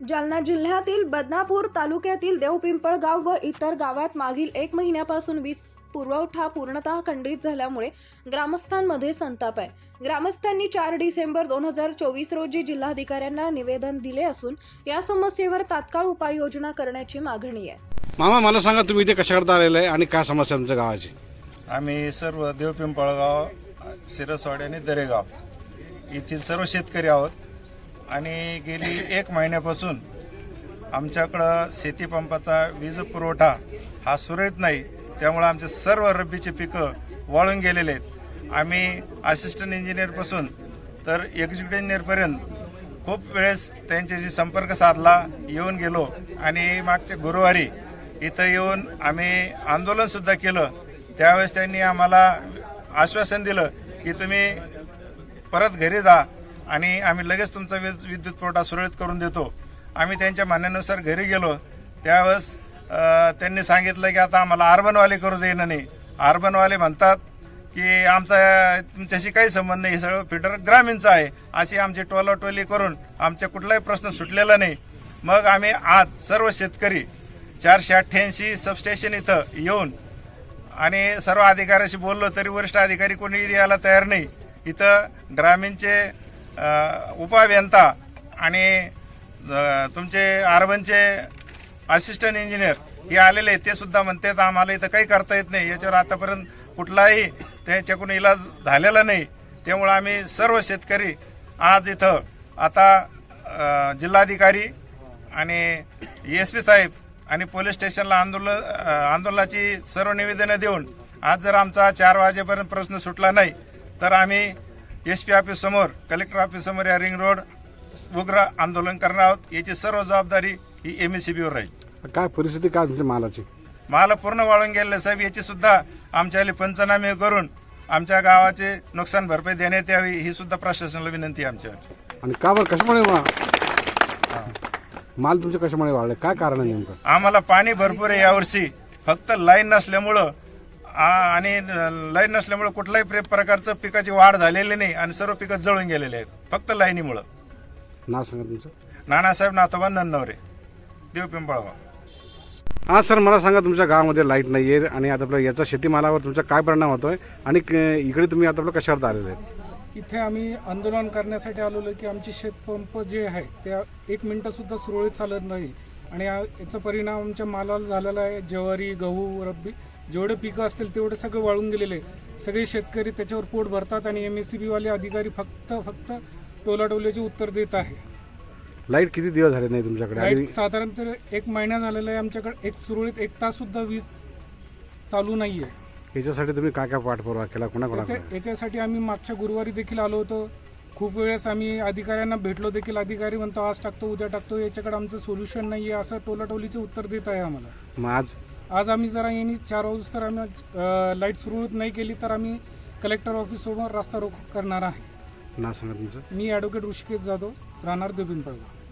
जालना जिल्ह्यातील बदनापूर तालुक्यातील देवपिंपळगाव व इतर गावात मागील एक महिन्यापासून वीज पुरवठा पूर्णतः खंडित झाल्यामुळे ग्रामस्थांमध्ये संताप आहे. ग्रामस्थांनी चार डिसेंबर दोन हजार चोवीस रोजी जिल्हाधिकाऱ्यांना निवेदन दिले असून या समस्येवर तात्काळ उपाययोजना करण्याची मागणी आहे. मामा मला सांगा तुम्ही इथे कशाकरता आलेले आहे आणि काय समस्या तुमच्या गावाची? आम्ही सर्व देवपिंपळगाव सिरसवाडी आणि दरेगाव येथील सर्व शेतकरी आहोत. आणि गेली एक महिन्यापासून आमच्याकडं शेतीपंपाचा वीज पुरवठा हा सुरळीत नाही. त्यामुळे आमचे सर्व रब्बीचे पिकं वाळून गेलेले आहेत. आम्ही असिस्टंट इंजिनियरपासून तर एक्झिक्युटिव्ह इंजिनियरपर्यंत खूप वेळेस त्यांच्याशी संपर्क साधला येऊन गेलो. आणि मागच्या गुरुवारी इथं येऊन आम्ही आंदोलनसुद्धा केलं. त्यावेळेस त्यांनी आम्हाला आश्वासन दिलं की तुम्ही परत घरी जा. आणि आम्ही लगेच तुमचा विद्युत पुरवठा सुरळीत करून देतो. आम्ही त्यांच्या म्हणण्यानुसार घरी गेलो. त्यावेळेस त्यांनी सांगितलं की आता आम्हाला अर्बनवाले करू देणं नाही अर्बनवाले म्हणतात की आमचा तुमच्याशी काही संबंध नाही हे सगळं फिडर ग्रामीणचं आहे. अशी आमची टोलाटोली करून आमच्या कुठलाही प्रश्न सुटलेला नाही. मग आम्ही आज सर्व शेतकरी चारशे अठ्ठ्याऐंशी सबस्टेशन इथं येऊन आणि सर्व अधिकाऱ्याशी बोललो तरी वरिष्ठ अधिकारी कोणी यायला तयार नाही. इथं ग्रामीणचे अ, उपअभियंता आणि तुमचे अर्बनचे असिस्टंट इंजिनियर हे आलेले आहेत ते सुद्धा म्हणतात आम्हाला इथं काही करता येत नाही याच्यावर आतापर्यंत कुठलाही त्याच्याकडून इलाज झालेला नाही. त्यामुळे आम्ही सर्व शेतकरी आज इथं आता जिल्हाधिकारी आणि एस पी साहेब आणि पोलीस स्टेशनला आंदोलन आंदोलनाची सर्व निवेदनं देऊन आज जर आमचा चार वाजेपर्यंत प्रश्न सुटला नाही तर आम्ही एस पी ऑफिस समोर कलेक्टर ऑफिस समोर या रिंग रोड उग्र आंदोलन करणार आहोत. याची सर्व जबाबदारी ही एम एस राहील. काय परिस्थिती काय तुमच्या मालाची? माल पूर्ण वाळून गेले साहेब याची सुद्धा आमच्या पंचनामे करून आमच्या गावाचे नुकसान भरपाई देण्यात यावी ही सुद्धा प्रशासनाला विनंती आहे आमच्यावर आणि का बरं कशामुळे माल तुमचे कशामुळे वाढले? काय कारण आहे नेमकं? आम्हाला पाणी भरपूर आहे यावर्षी. फक्त लाईन नसल्यामुळं आणि लाईन नसल्यामुळं कुठल्याही प्रे- प्रकारचं पिकाची वाढ झालेली नाही आणि सर्व पिकं जळून गेलेले आहेत. फक्त लाईनीमुळं. नाव सांगा तुमचं. नानासाहेब नाथोबा नन्नवरे देव पिंपळगाव. हा सर मला सांगा तुमच्या गावामध्ये लाइट नाही आहे आणि आता आपल्या याचा शेतीमालावर तुमचा काय परिणाम होतोय? आणि क- इकडे तुम्ही आता आपलं कशावर आलेले आहेत? इथे आम्ही आंदोलन करण्यासाठी आलेलो की आमची शेतपंप जे आहे त्या एक मिनटंसुद्धा सुरळीत चालत नाही. आणि याचा परिणाम आमच्या मालाला झालेला आहे. ज्वारी गहू रब्बी जेवढे पिकं असतील तेवढे सगळे वाळून गेलेले. सगळे शेतकरी त्याच्यावर पोट भरतात आणि एम एस सी बीवाले अधिकारी फक्त फक्त टोलाटोलीचे उत्तर देत आहे. लाइट किती दिवस झाले नाही तुमच्याकडे? लाइट साधारणतः एक महिना झालेला आहे आमच्याकडे. एक सुरळीत एक तास सुद्धा वीज चालू नाही आहे याच्यासाठी तुम्ही काय काय पाठपुरावा केला? कोणाकोणाकडे याच्यासाठी आम्ही मागच्या गुरुवारी देखील आलो होतो. खूप वेळेस आम्ही अधिकाऱ्यांना भेटलो देखील. अधिकारी म्हणतो आज टाकतो उद्या टाकतो याच्याकडे आमचं सोल्युशन नाही आहे असं टोलाटोलीचे उत्तर देत आहे आम्हाला. मग आज? आज आम्ही जरा यांनी चार वाजता तर आम्ही लाइट सुरळीत नाही केली तर आम्ही कलेक्टर ऑफिससमोर रास्ता रोको करणार आहे. नाव सांगा तुमचं. मी ॲडव्होकेट ऋषिकेश जाधव राहणार देवपिंपळगाव